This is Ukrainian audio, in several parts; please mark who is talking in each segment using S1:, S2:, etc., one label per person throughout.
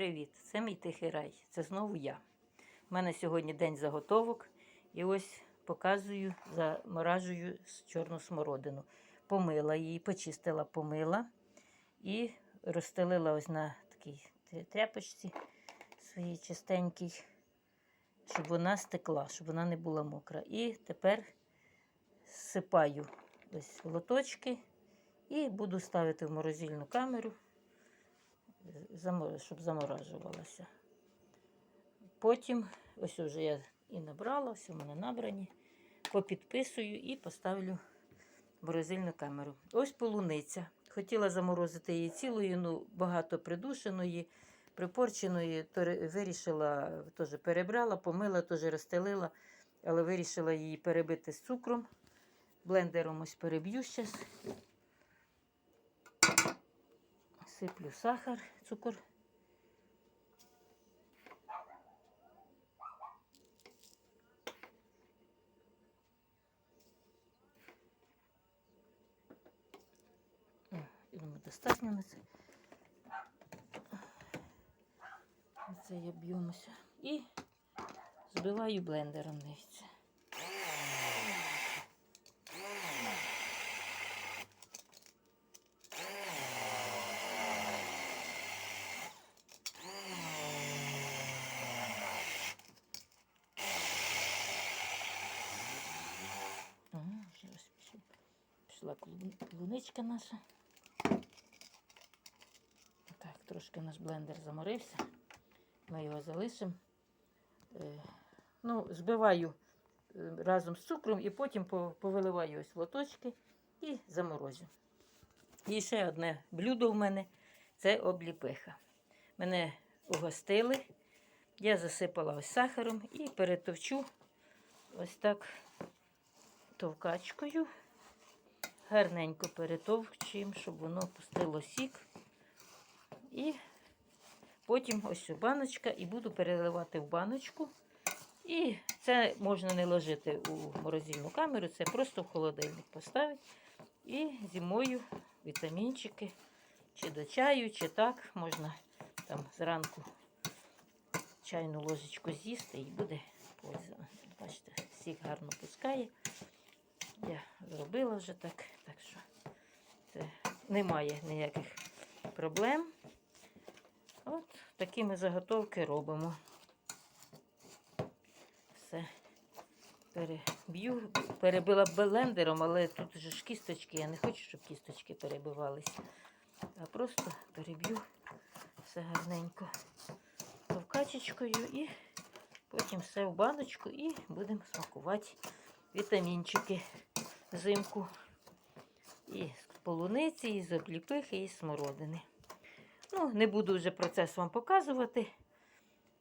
S1: Привіт! Це мій тихий рай. Це знову я. У мене сьогодні день заготовок. І ось показую, заморажую чорну смородину. Помила її, почистила, помила і розстелила ось на такій тряпочці своїй чистенькій, щоб вона стекла, щоб вона не була мокра. І тепер сипаю ось лоточки і буду ставити в морозильну камеру щоб заморажувалася. Потім, ось вже я і набрала, все в мене набрані, попідписую і поставлю морозильну камеру. Ось полуниця. Хотіла заморозити її цілою, ну багато придушеної, припорченої, то вирішила, теж перебрала, помила, теж розстелила, але вирішила її перебити з цукром. Блендером ось переб'ю зараз. Сиплю сахар, цукор. Я думаю, достатньо на це. На це я б'ємося. І збиваю блендером дивіться. Ага, вже ось пішов. Пішла клуб- клубничка наша. Так, трошки наш блендер заморився. Ми його залишимо. Е, ну, збиваю е, разом з цукром і потім повиливаю ось в лоточки і заморозю. І ще одне блюдо в мене це обліпиха. Мене угостили. Я засипала ось сахаром і перетовчу ось так товкачкою. Гарненько перетовчуємо, щоб воно пустило сік. І потім ось цю баночка і буду переливати в баночку. І це можна не ложити у морозильну камеру, це просто в холодильник поставити. І зимою вітамінчики, чи до чаю, чи так, можна там зранку чайну ложечку з'їсти і буде польза. Бачите, сік гарно пускає. Зробила вже так, так що це немає ніяких проблем. От такі ми заготовки робимо. Все переб'ю, перебила блендером, але тут же ж кісточки, я не хочу, щоб кісточки перебивались. А просто переб'ю все гарненько товкачечкою і потім все в баночку і будемо смакувати вітамінчики взимку. І з полуниці, і з обліпихи, і смородини. Ну, не буду вже процес вам показувати.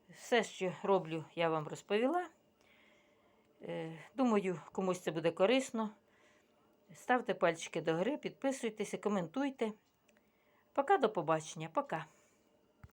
S1: Все, що роблю, я вам розповіла. Е, Думаю, комусь це буде корисно. Ставте пальчики догори, підписуйтеся, коментуйте. Пока до побачення. Пока.